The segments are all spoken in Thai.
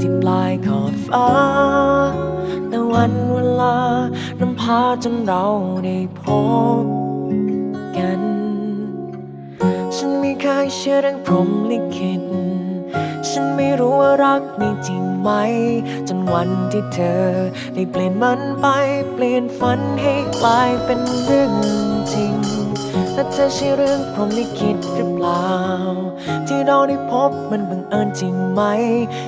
ที่ปลายขอบฟ้า แต่วันเวลานำพาจนเราได้พบกัน ฉันไม่เคยเชื่อเรื่องพรหมลิขิตฉันไม่รู้ว่ารักมีจริงไหม จนวันที่เธอ ได้เปลี่ยนมันไป เปลี่ยนฝันให้กลายเป็นเรื่องจริงและเธอใช่เรื่องพรหมลิขิตหรือเปล่า ที่เราได้พบมัน เอิญจริงไหม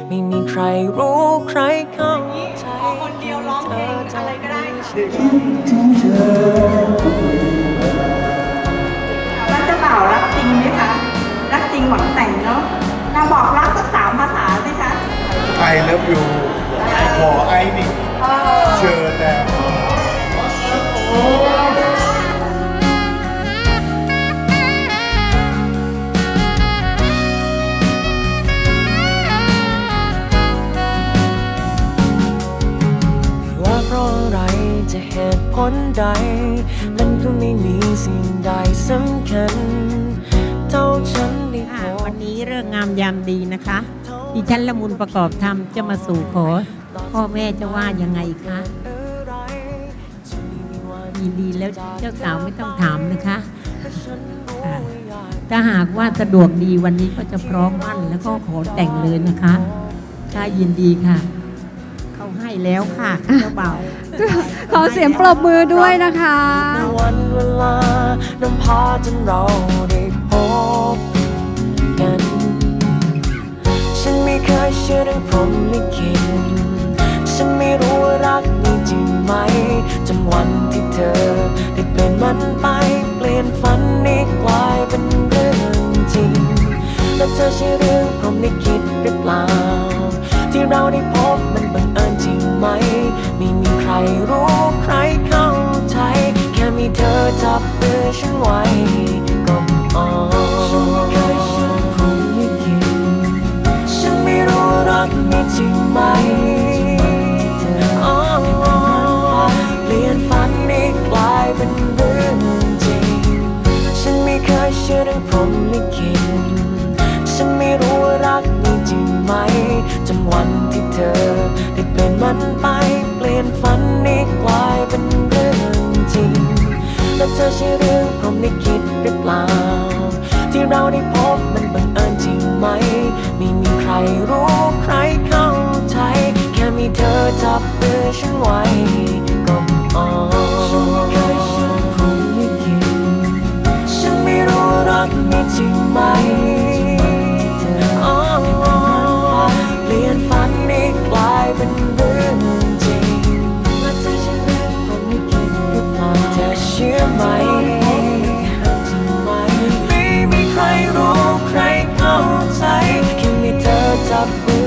ไม่มีใครรู้ใครเข้าใจขอคนเดียวร้องเพลงอะไรก็ได้รักเจ้าบ่าวรักจริงไหมคะ รักจริงหวังแต่งเนาะเราบอกรักสักสามภาษาสิคะไอเจะเหตุผลใด มันก็ไม่มีสิ่งใดสำคัญ เท่าฉันได้พค่ะบวันนี้เรื่องงามยามดีนะคะ ดิฉันละมุนประกอบธรรมจะมาสู่ขอ พ่อแม่จะว่ายังไงคะยินดีแล้วเจ้าสาวไม่ต้องถามนะคะค่ะถ้าหากว่าสะดวกดีวันนี้ก็จะพร้อมมั่นแล้วก็ขอแต่งเลยนะคะ ค่ะยินดีค่ะ แล้วค่ะเจ้าบ่าวขอเสียงปรบมือด้วยนะคะในวันเวลานำพาจนเราได้พบกันฉันไม่เคยเชื่อเรื่องพรหมลิขิตฉันไม่รู้ว่ารักมีจริงไหมจนวันที่เธอได้เปลี่ยนมันไปเปลี่ยนฝันนี้กลายเป็นเรื่องจริงและเธอใช่เรื่องพรหมลิขิตหรือเปล่า ที่เราได้พบมันบังเอิญจริงไหม ไม่มีใครรู้ใครเข้าใจ แค่มีเธอจับมือฉันไว้ก็พอฉันไม่เคยเชื่อพรหมลิขิตฉันไม่รู้รักมีจริงไหม ยนฝันนี้กลายเป็นเรื่องจริง และเธอใช่เรื่องพรหมลิขิตหรือเปล่า ที่เราได้พบมันบังเอิญจริงไหม ไม่มีใครรู้ใครเข้าใจ แค่มีเธอจับมือฉันไว้ก็พอฉันไม่เคยเชื่อพรหมลิขิตฉันไม่รู้รักมีจริงไหมอ๋อเปลี่ยนฝัน ไหมไม่มีใครรู้ใครเข้าใจแค่มีเธอจับมือ